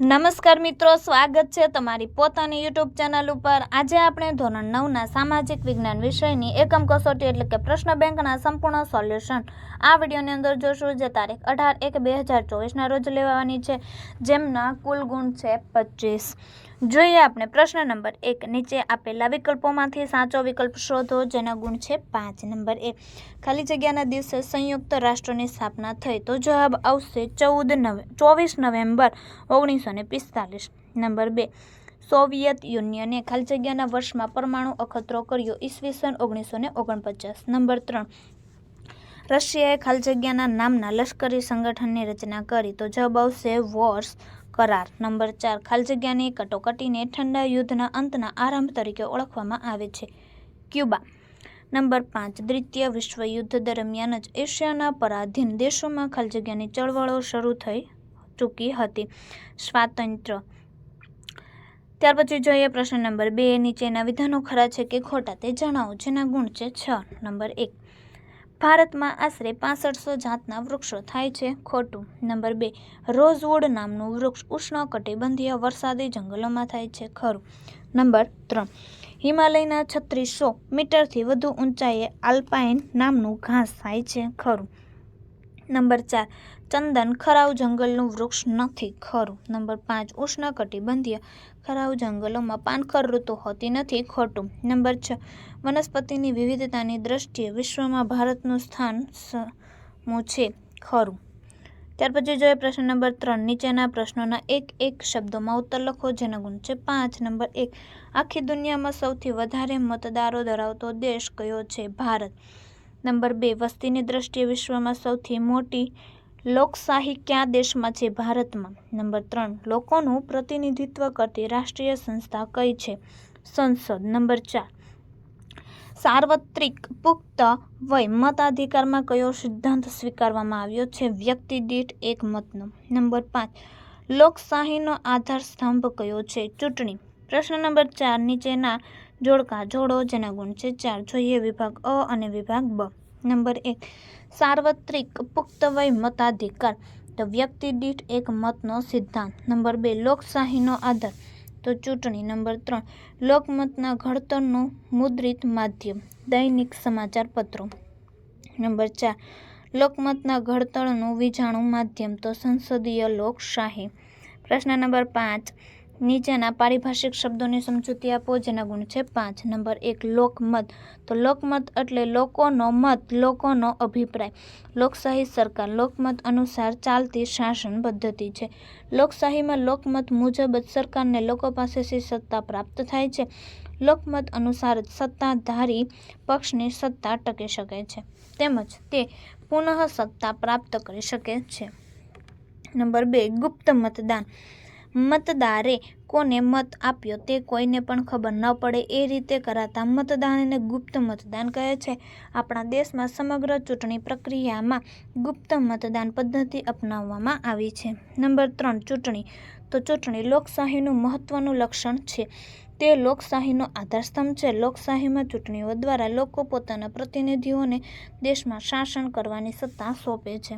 નમસ્કાર મિત્રો, સ્વાગત છે તમારી પોતાની યુટ્યુબ ચેનલ ઉપર. આજે આપણે ધોરણ નવના સામાજિક વિજ્ઞાન વિષયની એકમ કસોટી એટલે કે પ્રશ્ન બેંકના સંપૂર્ણ સોલ્યુશન. આ વિડીયોની અંદર જોશું જે તારીખ અઢાર એક બે હજાર ચોવીસના રોજ લેવાની છે, જેમના કુલ ગુણ છે પચીસ. જોઈએ આપણે પ્રશ્ન નંબર એક. નીચે આપેલા વિકલ્પોમાંથી સાચો વિકલ્પ શોધો, જેના ગુણ છે પાંચ. નંબર એક. ખાલી જગ્યાના દિવસે સંયુક્ત રાષ્ટ્રની સ્થાપના થઈ તો જવાબ આવશે ચૌદ નવે, ચોવીસ નવેમ્બર ઓગણીસો ને પિસ્તાલીસ. નંબર બે. સોવિયત યુનિયને ખાલી જગ્યાના વર્ષમાં પરમાણુ અખતરો કર્યો ઈસવીસન ઓગણીસો ને ઓગણપચાસ. નંબર ત્રણ. રશિયાએ ખાલી જગ્યાના નામના લશ્કરી સંગઠનની રચના કરી તો જવાબ આવશે વોર્સ કરાર. નંબર ચાર, ખાલી જગ્યાની કટોકટીને ઠંડા યુદ્ધના અંતના આરંભ તરીકે ઓળખવામાં આવે છે. ક્યુબા. નંબર પાંચ, દ્વિતીય વિશ્વયુદ્ધ દરમિયાન જ એશિયાના પરાધીન દેશોમાં ખાલી જગ્યાની ચળવળો શરૂ થઈ ચૂકી હતી. સ્વાતંત્ર્ય. ત્યાર પછી જોઈએ પ્રશ્ન નંબર બે, નીચેના વિધાનો ખરા છે કે ખોટા તે જણાવો, જેના ગુણ છે છ. નંબર એક ભારતમાં આશરે પાસઠસો જાતના વૃક્ષો થાય છે. ખોટું. નંબર બે, રોઝવુડ નામનું વૃક્ષ ઉષ્ણકટિબંધીય વરસાદી જંગલોમાં થાય છે. ખરું. નંબર ત્રણ, હિમાલયના છત્રીસો મીટરથી વધુ ઊંચાઈએ આલ્પાઇન નામનું ઘાસ થાય છે. ખરું. નંબર ચાર, ચંદન ખરાવ જંગલનું વૃક્ષ નથી, ખરું. નંબર પાંચ, ઉષ્ણકટિબંધીય ખરાવ જંગલોમાં પાનખર ઋતુ હોતી નથી, ખોટું. નંબર છ, વનસ્પતિની વિવિધતાની દ્રષ્ટિએ વિશ્વમાં ભારતનું સ્થાન સમું છે, ખરું. ત્યાર પછી જોઈએ પ્રશ્ન નંબર ત્રણ, નીચેના પ્રશ્નોના એક એક શબ્દોમાં ઉત્તર લખો, જેના ગુણ છે પાંચ. નંબર એક, આખી દુનિયામાં સૌથી વધારે મતદારો ધરાવતો દેશ કયો છે? ભારત. નંબર બે, વસ્તીની દ્રષ્ટિએ વિશ્વમાં સૌથી મોટી લોકશાહી કયા દેશમાં છે? ભારતમાં. નંબર ત્રણ, લોકોનું પ્રતિનિધિત્વ કરતી રાષ્ટ્રીય સંસ્થા કઈ છે? સંસદ. નંબર ચાર, સાર્વત્રિક પુખ્ત વય મતાધિકારમાં કયો સિદ્ધાંત સ્વીકારવામાં આવ્યો છે? વ્યક્તિ દીઠ એક મતનો. નંબર પાંચ, લોકશાહીનો આધાર સ્તંભ કયો છે? ચૂંટણી. પ્રશ્ન નંબર ચાર, નીચેના જોડકા, જોડો જેના ગુણ છે ચાર જોઈએ વિભાગ અ અને વિભાગ બ. નંબર એક, સાર્વત્રિક પુખ્ત વય મતાધિકાર. તો વ્યક્તિ દીઠ એક મતનો સિદ્ધાંત. નંબર બે, લોકશાહીનો આધાર તો ચૂંટણી. નંબર ત્રણ, લોકમતના ઘડતરનું મુદ્રિત માધ્યમ. દૈનિક સમાચાર પત્રો. નંબર ચાર, લોકમતના ઘડતરનું વીજાણું માધ્યમ. તો સંસદીય લોકશાહી. પ્રશ્ન નંબર પાંચ નીચેના પારિભાષિક શબ્દોની સમજૂતી આપો, જેના ગુણ છે પાંચ. નંબર એક, લોકમત. તો લોકમત એટલે લોકોનો મત, લોકોનો અભિપ્રાય. લોકશાહી સરકાર લોકમત અનુસાર ચાલતી શાસન પદ્ધતિ છે. લોકશાહીમાં લોકમત મુજબ જ સરકારને લોકો પાસેથી સત્તા પ્રાપ્ત થાય છે. લોકમત અનુસાર જ સત્તાધારી પક્ષની સત્તા ટકી શકે છે. તેમજ તે પુનઃ સત્તા પ્રાપ્ત કરી શકે છે. નંબર બે, ગુપ્ત મતદાન. મતદારે કોને મત આપ્યો તે કોઈને પણ ખબર ન પડે. એ રીતે કરાતા મતદાનને ગુપ્ત મતદાન કહે છે. આપણા દેશમાં સમગ્ર ચૂંટણી પ્રક્રિયામાં ગુપ્ત મતદાન પદ્ધતિ અપનાવવામાં આવી છે. નંબર ત્રણ, ચૂંટણી. તો ચૂંટણી લોકશાહીનું મહત્વનું લક્ષણ છે. તે લોકશાહીનો આધારસ્તંભ છે. લોકશાહીમાં ચૂંટણીઓ દ્વારા લોકો પોતાના પ્રતિનિધિઓને દેશમાં શાસન કરવાની સત્તા સોંપે છે.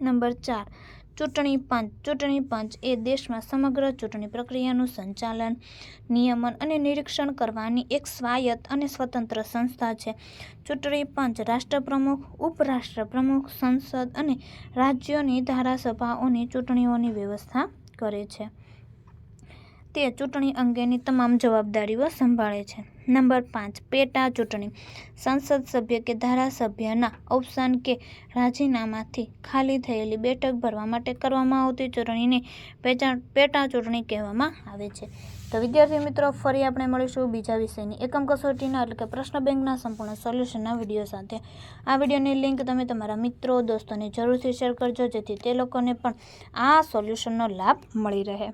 નંબર ચાર ચૂંટણી પંચ. ચૂંટણી પંચ એ દેશમાં સમગ્ર ચૂંટણી પ્રક્રિયાનું સંચાલન, નિયમન અને નિરીક્ષણ કરવાની એક સ્વાયત્ત અને સ્વતંત્ર સંસ્થા છે. ચૂંટણી પંચ રાષ્ટ્રપ્રમુખ, ઉપરાષ્ટ્રપ્રમુખ, સંસદ અને રાજ્યોની ધારાસભાઓની ચૂંટણીઓની વ્યવસ્થા કરે છે. તે ચૂંટણી અંગેની તમામ જવાબદારીઓ સંભાળે છે. નંબર પાંચ, પેટા ચૂંટણી. સંસદ સભ્ય કે ધારાસભ્યના અવસાન કે રાજીનામાથી ખાલી થયેલી બેઠક ભરવા માટે કરવામાં આવતી ચૂંટણીને પેટા ચૂંટણી કહેવામાં આવે છે. તો વિદ્યાર્થી મિત્રો, ફરી આપણે મળીશું બીજા વિષયની એકમ કસોટીના એટલે કે પ્રશ્ન બેંકના સંપૂર્ણ સોલ્યુશનના વીડિયો સાથે. આ વિડીયોની લિંક તમે તમારા મિત્રો, દોસ્તોને જરૂરથી શેર કરજો, જેથી તે લોકોને પણ આ સોલ્યુશનનો લાભ મળી રહે.